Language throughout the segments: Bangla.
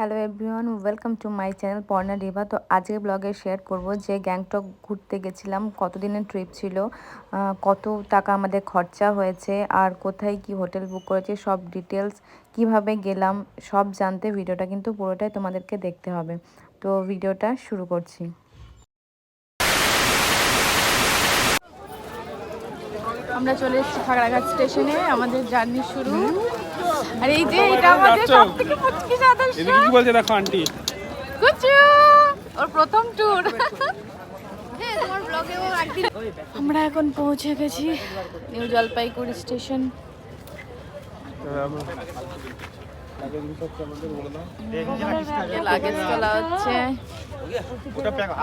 Hello everyone, welcome to my channel Parna Diva তো আজকে ব্লগে শেয়ার করব যে গ্যাংটক ঘুরতে গেছিলাম, কতদিনের ট্রিপ ছিল কত টাকা আমাদের খরচা হয়েছে, আর কোথায় কি হোটেল বুক করেছে, সব ডিটেলস কীভাবে গেলাম, সব জানতে ভিডিওটা কিন্তু পুরোটাই তোমাদেরকে দেখতে হবে। তো ভিডিওটা শুরু করছি। আমরা চলে এসেছি খাগড়াঘাট স্টেশনে আমাদের জার্নি শুরু। আর এই যে এটা আমাদের যাচ্ছ? সব থেকে পুচকি সদস্য এদিকে কি বলছে? দেখো আন্টি কুচু! ওর প্রথম ট্যুর আমরা এখন পৌঁছে গেছি নিউ জলপাইগুড়ি স্টেশন। লাগেজ তোলা হচ্ছে।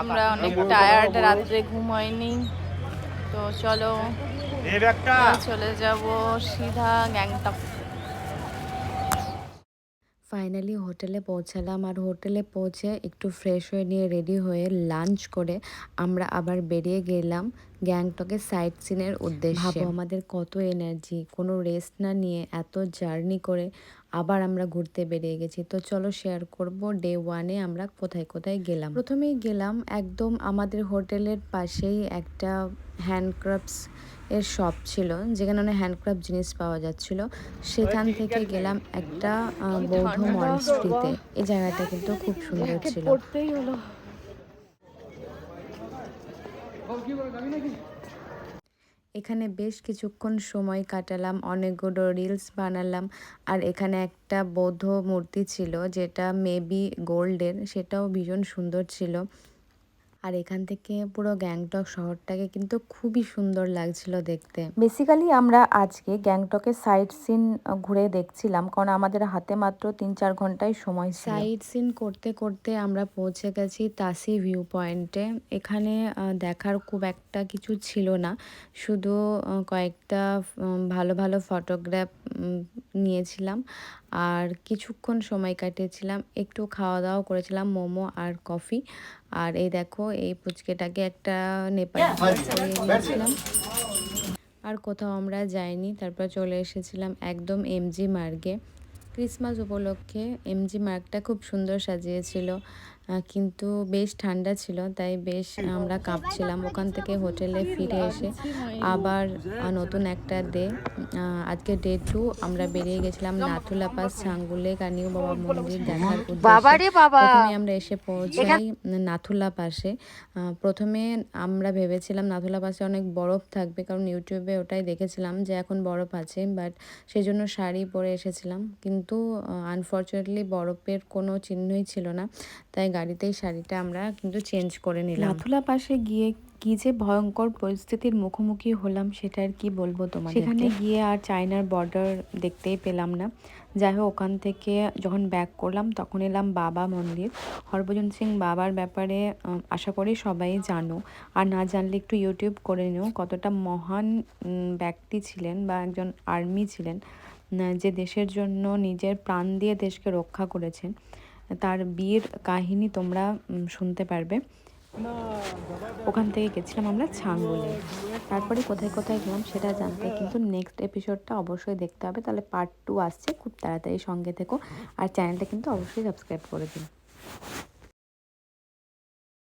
আমরা অনেক টায়ার্ড রাত্রে ঘুম হয়নি। তো চলো চলে যাব সিধা গ্যাংটক। ফাইনালি হোটেলে পৌঁছালাম আর হোটেলে পৌঁছে একটু ফ্রেশ হয়ে নিয়ে রেডি হয়ে লাঞ্চ করে আমরা আবার বেরিয়ে গেলাম গ্যাংটকের সাইট সিনের উদ্দেশ্যে। ভাবো আমাদের কত এনার্জি কোনো রেস্ট না নিয়ে এত জার্নি করে আবার আমরা ঘুরতে বেরিয়ে গেছি। তো চলো শেয়ার করব ডে ওয়ানে আমরা কোথায় কোথায় গেলাম। প্রথমেই গেলাম একদম আমাদের হোটেলের পাশেই একটা হ্যান্ডক্রাফটস এর শপ ছিল যেখানে অনেক হ্যান্ডক্রাফট জিনিস পাওয়া যাচ্ছিল। সেখান থেকে গেলাম একটা বৌদ্ধ মনস্ট্রিতে এই জায়গাটা কিন্তু খুব সুন্দর ছিল। এখানে বেশ কিছুক্ষণ সময় কাটালাম, অনেকগুলো রিলস বানালাম আর এখানে একটা বৌদ্ধ মূর্তি ছিল যেটা মেবি গোল্ডের সেটাও ভীষণ সুন্দর ছিল। আর এখান থেকে পুরো গ্যাংটক শহরটাকে কিন্তু খুবই সুন্দর লাগছিল দেখতে। বেসিক্যালি আমরা আজকে গ্যাংটকের সাইট সিন ঘুরে দেখছিলাম কারণ আমাদের হাতে মাত্র তিন চার ঘন্টায় সময় সাইট সিন করতে করতে আমরা পৌঁছে গেছি তাসি ভিউ পয়েন্টে এখানে দেখার খুব একটা কিছু ছিল না। শুধু কয়েকটা ভালো ভালো ফটোগ্রাফ নিয়েছিলাম। আর কিছুক্ষণ সময় কাটিয়েছিলাম একটু খাওয়া দাওয়া করেছিলাম মোমো আর কফি। আর এই দেখো এই পুচকেটাকে একটা নেপালি নিয়েছিলাম। আর কোথাও আমরা যাইনি তারপর চলে এসেছিলাম একদম এমজি মার্গে। ক্রিসমাস উপলক্ষে এমজি মার্গটা খুব সুন্দর সাজিয়েছিল। কিন্তু বেশ ঠান্ডা ছিল তাই বেশ আমরা কাঁপছিলাম। ওখান থেকে হোটেলে ফিরে এসে আবার নতুন একটা ডে আজকে ডে টু আমরা বেরিয়ে গেছিলাম নাথুলা পাস ছাঙ্গুলে কানিও বাবা মন্দির দেখার উদ্দেশ্যে। প্রথমে আমরা এসে পৌঁছাই নাথুলা পাশে প্রথমে আমরা ভেবেছিলাম নাথুলা পাশে অনেক বরফ থাকবে কারণ ইউটিউবে ওটাই দেখেছিলাম যে এখন বরফ আছে বাট সেই জন্য শাড়ি পরে এসেছিলাম। কিন্তু আনফর্চুনেটলি বরফের কোনো চিহ্নই ছিল না তাই গাড়িতেই শাড়িটা আমরা কিন্তু চেঞ্জ করে নিলাম। নাথুলা পাশে গিয়ে কি যে ভয়ঙ্কর পরিস্থিতির মুখোমুখি হলাম সেটা আর কি বলব তোমার সেখানে গিয়ে আর চায়নার বর্ডার দেখতেই পেলাম না। যাই হোক ওখান থেকে যখন ব্যাক করলাম তখন এলাম বাবা মন্দির। হরভজন সিং বাবার ব্যাপারে আশা করি সবাই জানো। আর না জানলে একটু ইউটিউব করে নিও। কতটা মহান ব্যক্তি ছিলেন বা একজন আর্মি ছিলেন যে দেশের জন্য নিজের প্রাণ দিয়ে দেশকে রক্ষা করেছেন। তার বিয়ের কাহিনী তোমরা শুনতে পারবে। ওখান থেকে গেছিলাম আমরা ছাঙ্গুলে। তারপরে কোথায় কোথায় গেলাম সেটা জানতে। কিন্তু নেক্সট এপিসোডটা অবশ্যই দেখতে হবে। তাহলে পার্ট টু আসছে। খুব তাড়াতাড়ি সঙ্গে থেকো। আর চ্যানেলটা কিন্তু অবশ্যই সাবস্ক্রাইব করে দিন